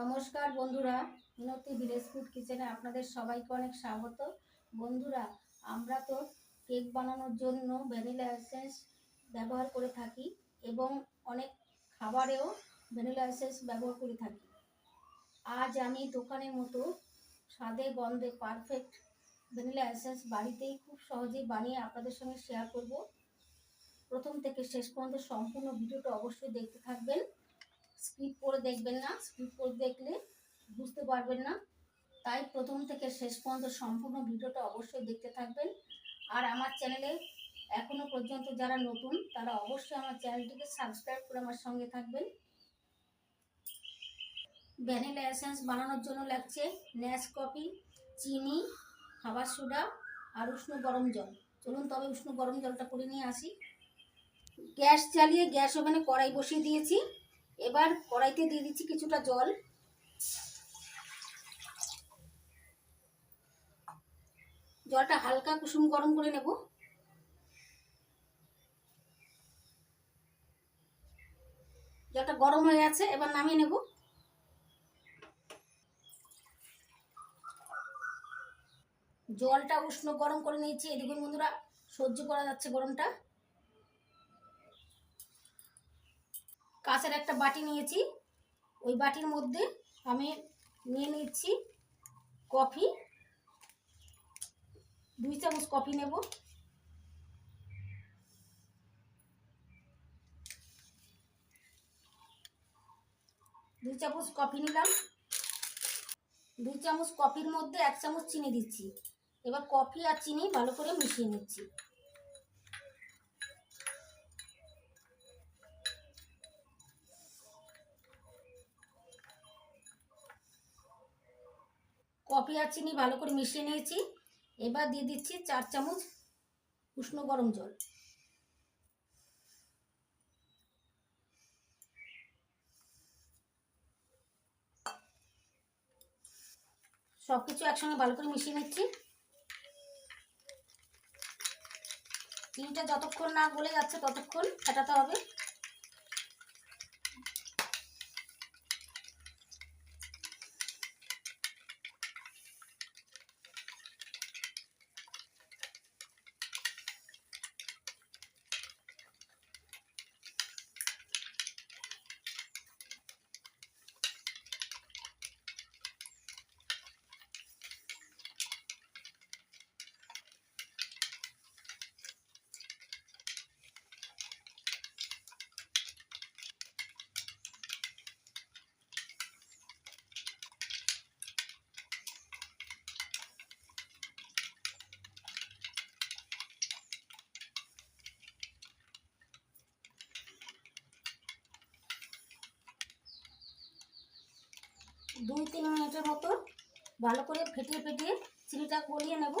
নমস্কার বন্ধুরা, মিনতি village food কিচেনে আপনাদের সবাইকে অনেক স্বাগত। বন্ধুরা, আমরা তো কেক বানানোর জন্য ভ্যানিলা এসেন্স ব্যবহার করে থাকি এবং অনেক খাবারেও ভ্যানিলা এসেন্স ব্যবহার করে থাকি। আজ আমি দোকানের মতো স্বাদে গন্ধে পারফেক্ট ভ্যানিলা এসেন্স বাড়িতেই খুব সহজেই বানিয়ে আপনাদের সঙ্গে শেয়ার করব। প্রথম থেকে শেষ পর্যন্ত সম্পূর্ণ ভিডিওটা অবশ্যই দেখতে থাকবেন। স্কিপ করে দেখবেন না। স্কিপ করে দেখলে বুঝতে পারবেন না। তাই প্রথম থেকে শেষ পর্যন্ত সম্পূর্ণ ভিডিওটা অবশ্যই দেখতে থাকবেন। আর আমার চ্যানেলে এখনও পর্যন্ত যারা নতুন, তারা অবশ্যই আমার চ্যানেলটিকে সাবস্ক্রাইব করে আমার সঙ্গে থাকবেন। ভ্যানিলা এসেন্স বানানোর জন্য লাগছে ন্যাস কফি চিনি, খাবার সোডা আর উষ্ণ গরম জল। চলুন তবে উষ্ণ গরম জলটা করে নিয়ে আসি। গ্যাস চালিয়ে গ্যাস ওভেনে কড়াই বসিয়ে দিয়েছি। এবার কড়াইতে দিয়ে দিচ্ছি কিছুটা জল। জলটা হালকা কুসুম গরম করে নেব। জলটা গরম হয়ে গেছে, এবার নামিয়ে নেব। জলটা উষ্ণ গরম করে নিয়েছি। এদিকে বন্ধুরা, সহ্য করা যাচ্ছে গরমটা। কাঁচের একটা বাটি নিয়েছি। ওই বাটির মধ্যে আমি নিয়ে নিচ্ছি কফি। দুই চামচ কফি নেব। দুই চামচ কফি নিলাম। দুই চামচ কফির মধ্যে এক চামচ চিনি দিচ্ছি। এবার কফি আর চিনি ভালো করে মিশিয়ে নিচ্ছি। কফি আর চিনি ভালো করে মিশিয়ে নিয়েছি। এবার দিয়ে দিচ্ছি চার চামচ উষ্ণ গরম জল। সব কিছু একসঙ্গে ভালো করে মিশিয়ে নিচ্ছি। চিনিটা যতক্ষণ না গলে যাচ্ছে ততক্ষণ ফেটাতে হবে। দুই তিন মিনিটের মতো ভালো করে ফেটিয়ে ফেটিয়ে চিনিটা গলিয়ে নেব।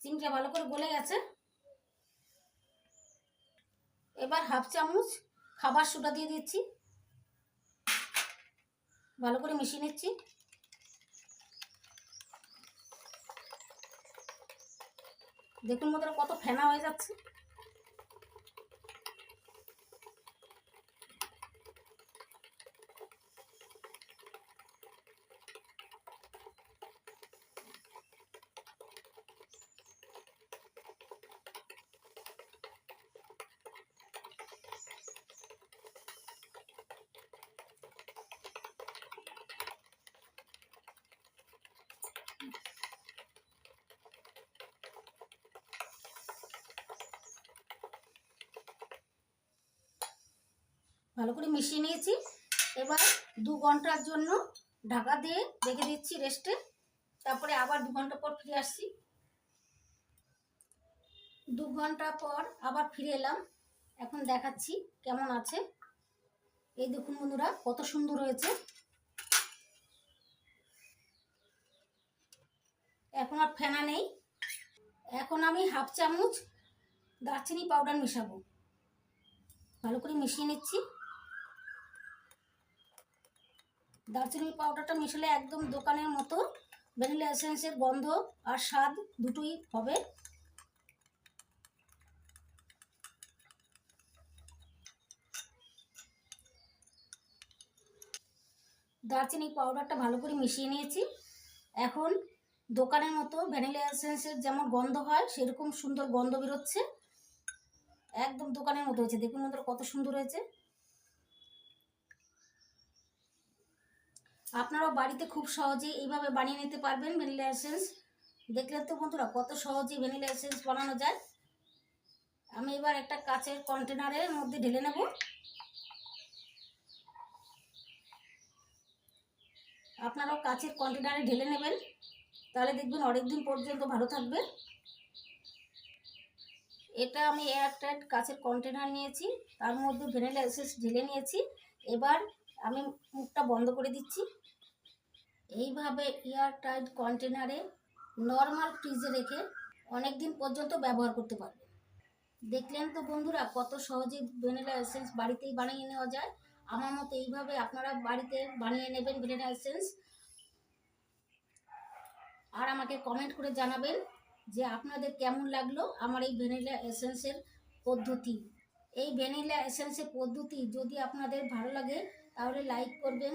চিনিটা ভালো করে গলে গেছে। এবার হাফ চামচ খাবার সোডা দিয়ে দিচ্ছি। ভালো করে মিশিয়ে নিচ্ছি। দেখুন মতো কত ফেনা হয়ে যাচ্ছে। ভালো করে মিশিয়ে নিয়েছি। এবার দু ঘণ্টার জন্য ঢাকা দিয়ে রেখে দিচ্ছি রেস্টে। তারপরে আবার দু ঘণ্টা পর ফিরে আসছি। দু ঘণ্টা পর আবার ফিরে এলাম। এখন দেখাচ্ছি কেমন আছে। এই দেখুন বন্ধুরা, কত সুন্দর হয়েছে। এখন আর ফেনা নেই। এখন আমি হাফ চামচ দারচিনি পাউডার মেশাবো। ভালো করে মিশিয়ে নিচ্ছি। দারচিনি পাউডারটা মিশালে একদম দোকানের মতো ভ্যানিলা এসেন্সের গন্ধ আর স্বাদ দুটোই হবে। দারচিনি পাউডারটা ভালো করে মিশিয়ে নিয়েছি। এখন দোকানের মতো ভ্যানিলা এসেন্সের যেমন গন্ধ হয়, সেরকম সুন্দর গন্ধ বেরোচ্ছে। একদম দোকানের মতো হয়েছে। দেখুন বন্ধুরা কত সুন্দর হয়েছে। আপনারাও বাড়িতে খুব সহজেই এইভাবে বানিয়ে নিতে পারবেন ভ্যানিলা এসেন্স। দেখলেন তো বন্ধুরা কত সহজেই ভ্যানিলা এসেন্স বানানো যায়। আমি এবার একটা কাচের কন্টেনারের মধ্যে ঢেলে নেব। আপনারাও কাচের কন্টেনারে ঢেলে নেবেন। তাহলে দেখবেন অনেক দিন পর্যন্ত ভালো থাকবে। এটা আমি একটা কাচের কন্টেনার নিয়েছি, তার মধ্যে ভ্যানিলা এসেন্স ঢেলে নিয়েছি। এবার আমি মুখটা বন্ধ করে দিচ্ছি। এইভাবে এয়ার টাইট কন্টেনারে নর্মাল ফ্রিজে রেখে অনেক দিন পর্যন্ত ব্যবহার করতে পারবে। দেখলেন তো বন্ধুরা, কত সহজে ভ্যানিলা এসেন্স বাড়িতেই বানিয়ে নেওয়া যায়। আমার মতো এইভাবে আপনারা বাড়িতে বানিয়ে নেবেন ভ্যানিলা এসেন্স। আর আমাকে কমেন্ট করে জানাবেন যে আপনাদের কেমন লাগল আমার এই ভ্যানিলা এসেন্সের পদ্ধতি। এই ভ্যানিলা এসেন্সের পদ্ধতি যদি আপনাদের ভালো লাগে, তাহলে লাইক করবেন।